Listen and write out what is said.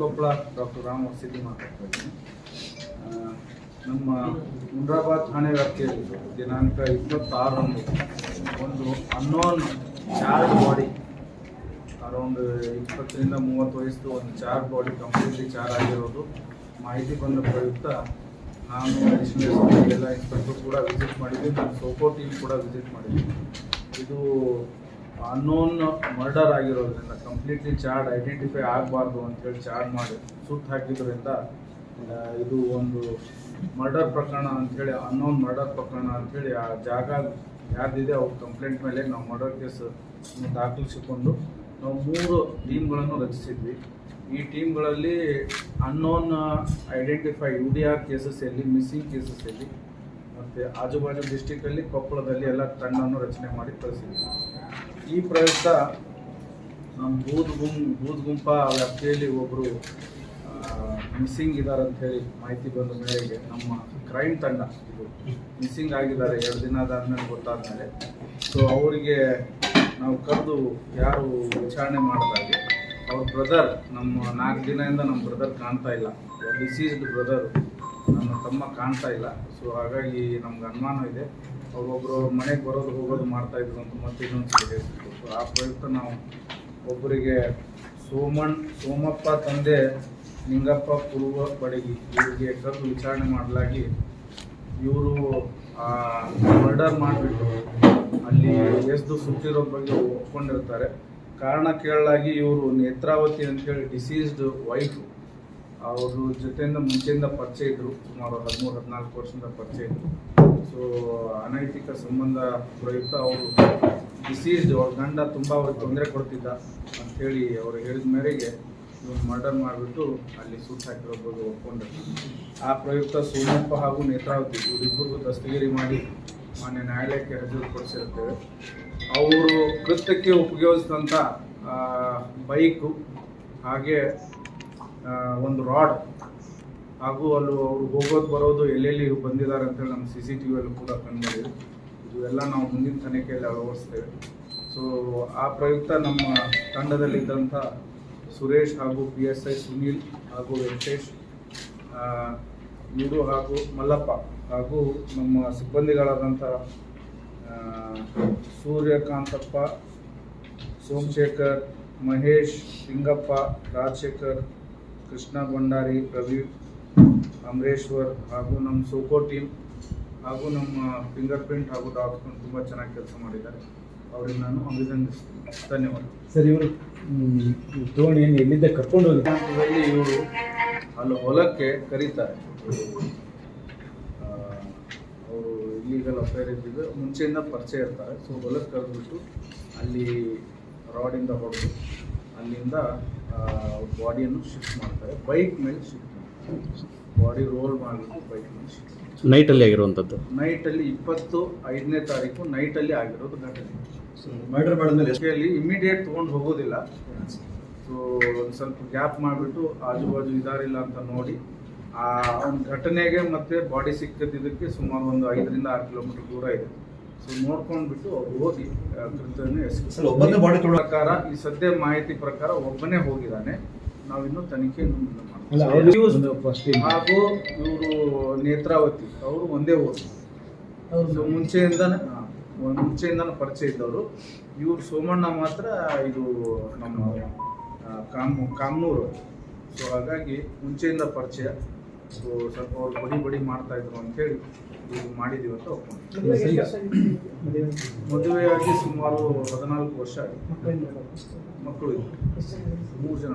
Koppal doctor Ram ಸಿದ್ದಿ ಮಾತಾಡ್ತಾ ಇದ್ದೀನಿ. ನಮ್ಮ ಮುಂದ್ರಾಬಾದ್ ಠಾಣೆ ವ್ಯಾಪ್ತಿಯಲ್ಲಿ ದಿನಾಂಕ ಇಪ್ಪತ್ತಾರರಂದು ಒಂದು ಅನ್ನೋನ್ ಚಾರ್ಜ್ ಬಾಡಿ ಅರೌಂಡ್ ಇಪ್ಪತ್ತರಿಂದ ಮೂವತ್ತು ವಯಸ್ಸು ಒಂದು ಚಾರ್ಜ್ ಬಾಡಿ ಕಂಪ್ಲೀಟ್ಲಿ ಚಾರ್ ಆಗಿರೋದು. ಮಾಹಿತಿ ಬಂದ ಪ್ರಯುಕ್ತ ನಾನು ಎಲ್ಲ ಇನ್ಸ್ಪೆಕ್ಟರ್ ಕೂಡ ವಿಸಿಟ್ ಮಾಡಿದ್ದೆ ನಾನು ಸೋಕೋ ಟೀಮ್ ಕೂಡ ವಿಸಿಟ್ ಮಾಡಿದ್ದೀನಿ ಇದು ಅನ್ನೋನ್ ಮರ್ಡರ್ ಆಗಿರೋದ್ರಿಂದ ಕಂಪ್ಲೀಟ್ಲಿ ಚಾರ್ಡ್ ಐಡೆಂಟಿಫೈ ಆಗಬಾರ್ದು ಅಂತೇಳಿ ಚಾರ್ಜ್ ಮಾಡಿ, ಸುಟ್ಟು ಹಾಕಿದ್ರಿಂದ ಇದು ಒಂದು ಮರ್ಡರ್ ಪ್ರಕರಣ ಅಂಥೇಳಿ ಅನ್ನೋನ್ ಮರ್ಡರ್ ಪ್ರಕರಣ ಅಂಥೇಳಿ ಆ ಜಾಗ ಯಾರ್ದಿದೆ ಅವ್ರ ಕಂಪ್ಲೇಂಟ್ ಮೇಲೆ ನಾವು ಮರ್ಡರ್ ಕೇಸ್ ದಾಖಲಿಸಿಕೊಂಡು, ನಾವು ಮೂರು ಟೀಮ್ಗಳನ್ನು ರಚಿಸಿದ್ವಿ. ಈ ಟೀಮ್ಗಳಲ್ಲಿ unknown identify U D R cases ಎಲ್ಲಿ ಮಿಸ್ಸಿಂಗ್ ಕೇಸಸ್ ಎಲ್ಲಿ ಮತ್ತು ಆಜುಬಾಜು ಡಿಸ್ಟಿಕ್ಕಲ್ಲಿ ಕೊಪ್ಪಳದಲ್ಲಿ ಎಲ್ಲ ತಂಡವನ್ನು ರಚನೆ ಮಾಡಿ ಕಳಿಸಿದ್ವಿ. ಈ ಪ್ರಯುಕ್ತ ನಮ್ಮ ಬೂದ್ ಗುಂ, ಬೂದ್ ಗುಂಪ ವ್ಯಾಪ್ತಿಯಲ್ಲಿ ಒಬ್ಬರು ಮಿಸ್ಸಿಂಗ್ ಇದ್ದಾರೆ ಅಂತ ಹೇಳಿ ಮಾಹಿತಿ ಬಂದ ಮೇರೆಗೆ ನಮ್ಮ ಕ್ರೈಮ್ ತಂಡ ಇದು ಮಿಸ್ಸಿಂಗ್ ಆಗಿದ್ದಾರೆ. ಎರಡು ದಿನ ಆದ್ಮೇಲೆ ಗೊತ್ತಾದ್ಮೇಲೆ. ಸೊ ಅವರಿಗೆ ನಾವು ಕರೆದು ಯಾರು ವಿಚಾರಣೆ ಮಾಡಿದಾಗೆ ಅವ್ರ ಬ್ರದರ್ ನಮ್ಮ ನಾಲ್ಕು ದಿನದಿಂದ ನಮ್ಮ ಬ್ರದರ್ ಕಾಣ್ತಾ ಇಲ್ಲ. ಡಿಸೀಸ್ಡ್ ಬ್ರದರ್ ನಮ್ಮ ತಮ್ಮ ಕಾಣ್ತಾ ಇಲ್ಲ. ಸೊ ಹಾಗಾಗಿ ನಮ್ಗೆ ಅನುಮಾನ ಇದೆ. ಒಬ್ಬೊಬ್ರು ಮನೆಗೆ ಬರೋದು, ಹೋಗೋದು ಮಾಡ್ತಾ ಇದ್ರು ಅಂತ ಮತ್ತೆ ಇನ್ನೊಂದು ಆ ಪ್ರಯುಕ್ತ ನಾವು ಒಬ್ಬರಿಗೆ ಸೋಮಣ್ ಸೋಮಪ್ಪ ತಂದೆ, ನಿಂಗಪ್ಪ ಪೂರ್ವ ಬಡಗಿ ಇವರಿಗೆ ಕರೆದು ವಿಚಾರಣೆ ಮಾಡಲಾಗಿ ಇವರು ಮರ್ಡರ್ ಮಾಡಿಬಿಟ್ಟು ಅಲ್ಲಿ ಎಸ್ದು ಸುತ್ತಿರೋ ಬಗ್ಗೆ ಒಪ್ಕೊಂಡಿರ್ತಾರೆ. ಕಾರಣ ಕೇಳಲಾಗಿ ಇವರು ನೇತ್ರಾವತಿ ಅಂತೇಳಿ ಡಿಸೀಸ್ಡ್ ವೈಫ್ ಅವರು ಜೊತೆಯಿಂದ ಮುಂಚೆಯಿಂದ ಪರಿಚಯ ಇದ್ದರು ಸುಮಾರು ಹದಿಮೂರು, ಹದಿನಾಲ್ಕು ವರ್ಷದಿಂದ ಪರಿಚಯ ಇದ್ರು. ಸೊ ಅನೈತಿಕ ಸಂಬಂಧ ಪ್ರಯುಕ್ತ ಅವರು ಡಿಸೀಸ್ಡ್ ಅವ್ರ ಗಂಡ ತುಂಬ ಅವ್ರಿಗೆ ತೊಂದರೆ ಕೊಡ್ತಿದ್ದ ಅಂಥೇಳಿ ಅವರು ಹೇಳಿದ ಮೇರೆಗೆ ಇವ್ರು ಮರ್ಡರ್ ಮಾಡಿಬಿಟ್ಟು ಅಲ್ಲಿ ಸುಟ್ಟು ಹಾಕಿರೋ ಒಪ್ಕೊಂಡು ಆ ಪ್ರಯುಕ್ತ ಸೋಮಪ್ಪ ಹಾಗೂ ನೇತ್ರಾವತಿ ಇವರಿಬ್ಬರಿಗೂ ದಸ್ತಗಿರಿ ಮಾಡಿ ಮಾನ್ಯ ನ್ಯಾಯಾಲಯಕ್ಕೆ ಹಾಜರುಪಡಿಸಿರುತ್ತೇವೆ ಅವರು ಕೃತ್ಯಕ್ಕೆ ಉಪಯೋಗಿಸಿದಂಥ ಬೈಕು ಹಾಗೆ ಒಂದು ರಾಡ್ ಹಾಗೂ ಅಲ್ಲಿ ಅವರು ಹೋಗೋದು ಬರೋದು ಎಲ್ಲೆಲ್ಲಿ ಬಂದಿದ್ದಾರೆ ಅಂತೇಳಿ ನಮ್ಮ ಸಿ ಸಿ ಟಿ ವಿಯಲ್ಲೂ ಕೂಡ ಕಂಡುಬಂದಿದೆ. ಇವೆಲ್ಲ ನಾವು ಮುಂದಿನ ತನಿಖೆಯಲ್ಲಿ ಅಳವಡಿಸ್ತೇವೆ. ಸೊ ಆ ಪ್ರಯುಕ್ತ ನಮ್ಮ ತಂಡದಲ್ಲಿದ್ದಂಥ ಸುರೇಶ್ ಹಾಗೂ ಪಿ ಎಸ್ ಐ ಸುನೀಲ್ ಹಾಗೂ ವೆಂಕಟೇಶ್ ಇವರು ಹಾಗೂ ಮಲ್ಲಪ್ಪ ಹಾಗೂ ನಮ್ಮ ಸಿಬ್ಬಂದಿಗಳಾದಂಥ ಸೂರ್ಯಕಾಂತಪ್ಪ, ಸೋಮಶೇಖರ್, ಮಹೇಶ್ ಲಿಂಗಪ್ಪ ರಾಜಶೇಖರ್, ಕೃಷ್ಣ ಭಂಡಾರಿ, ಪ್ರವೀಣ್ ಅಮರೇಶ್ವರ್ ಹಾಗೂ ನಮ್ಮ ಸೋಕೋ ಟೀಮ್ ಹಾಗೂ ನಮ್ಮ ಫಿಂಗರ್ ಪ್ರಿಂಟ್ ಹಾಗೂ ಡಾಕ್ಯುಮೆಂಟ್ ತುಂಬ ಚೆನ್ನಾಗಿ ಕೆಲಸ ಮಾಡಿದ್ದಾರೆ. ಅವ್ರಿಗೆ ನಾನು ಅಭಿನಂದಿಸ್ತೀನಿ. ಧನ್ಯವಾದ. ಸರಿ ಇವರು ದೋಣಿಯನ್ನು ಏನು ಎಲ್ಲಿಂದ ಕರ್ಕೊಂಡು ಹೋಗಿದ್ದಾರೆ ಇವರು ಅಲ್ಲಿ ಹೊಲಕ್ಕೆ ಕರೀತಾರೆ. ಅವರು ಇಲ್ಲಿಗಲ್ ಅಫೇರ್ ಇದ್ದಿದ್ದು ಮುಂಚೆಯಿಂದ ಪರಿಚಯ ಇರ್ತಾರೆ. ಸೊ ಹೊಲಕ್ಕೆ ಕರೆದ್ಬಿಟ್ಟು ಅಲ್ಲಿ ರಾಡಿಂದ ಹೊಡೆದು ಅಲ್ಲಿಂದ ಬಾಡಿಯನ್ನು ಶಿಫ್ಟ್ ಮಾಡ್ತಾರೆ. ಬೈಕ್ ಮೇಲೆ ಶಿಫ್ಟ್ ಬಾಡಿ ರೋಲ್ ಮಾಡಬೇಕು ಬೈಕ್ ನೈಟಲ್ಲಿ ಆಗಿರುವಂಥದ್ದು. ನೈಟಲ್ಲಿ ಇಪ್ಪತ್ತು ಐದನೇ ತಾರೀಕು ನೈಟಲ್ಲಿ ಆಗಿರೋದು ಘಟನೆ. ಮರ್ಡರ್ ಮಾಡಿದ್ಮೇಲೆ ಅಲ್ಲಿ ಇಮಿಡಿಯೇಟ್ ತೊಗೊಂಡು ಹೋಗೋದಿಲ್ಲ. ಸೊ ಒಂದು ಸ್ವಲ್ಪ ಗ್ಯಾಪ್ ಮಾಡಿಬಿಟ್ಟು ಆಜು ಬಾಜು ಇದಾರಿಲ್ಲ ಅಂತ ನೋಡಿ ಆ ಒಂದು ಘಟನೆಗೆ ಮತ್ತೆ ಬಾಡಿ ಸಿಕ್ಕಿದ್ದಕ್ಕೆ ಸುಮಾರು ಒಂದು ಐದರಿಂದ ಆರು ಕಿಲೋಮೀಟರ್ ದೂರ ಇದೆ. ಸೊ ನೋಡ್ಕೊಂಡ್ಬಿಟ್ಟು ಅವ್ರು ಹೋಗಿ ಕೃತ್ಯವನ್ನು ಪ್ರಕಾರ ಈ ಸದ್ಯ ಮಾಹಿತಿ ಪ್ರಕಾರ ಒಬ್ಬನೇ ಹೋಗಿದ್ದಾನೆ. ನಾವಿನ್ನು ತನಿಖೆಯನ್ನು ಮುಂದೆ ಅಲ್ಲ ಮಾಡ್ತೀವಿ. ಫಸ್ಟ್ ಹಾಗೂ ಇವರು ನೇತ್ರಾವತಿ ಅವರು ಒಂದೇ ಊರು ಮುಂಚೆಯಿಂದ ಮುಂಚೆಯಿಂದನೇ ಒಂದ್ ಪರಿಚಯ ಇದ್ದವರು. ಇವ್ರು ಸೋಮಣ್ಣ ಮಾತ್ರ ಇದು ನಮ್ಮ ಕಾಮ್ ಕಾಮ್ನೂರು. ಸೊ ಹಾಗಾಗಿ ಮುಂಚೆಯಿಂದ ಪರಿಚಯ. ಸೊ ಸ್ವಲ್ಪ ಅವ್ರು ಬಡಿ ಬಡಿ ಮಾಡ್ತಾ ಇದ್ರು ಅಂತೇಳಿ ಇದು ಮಾಡಿದೀವಿ ಅಂತ ಒಪ್ಕೊಂಡು ಮದುವೆಯಾಗಿ ಸುಮಾರು ಹದಿನಾಲ್ಕು ವರ್ಷ ಮಕ್ಕಳು ಇದ್ರು ಮೂರು ಜನ.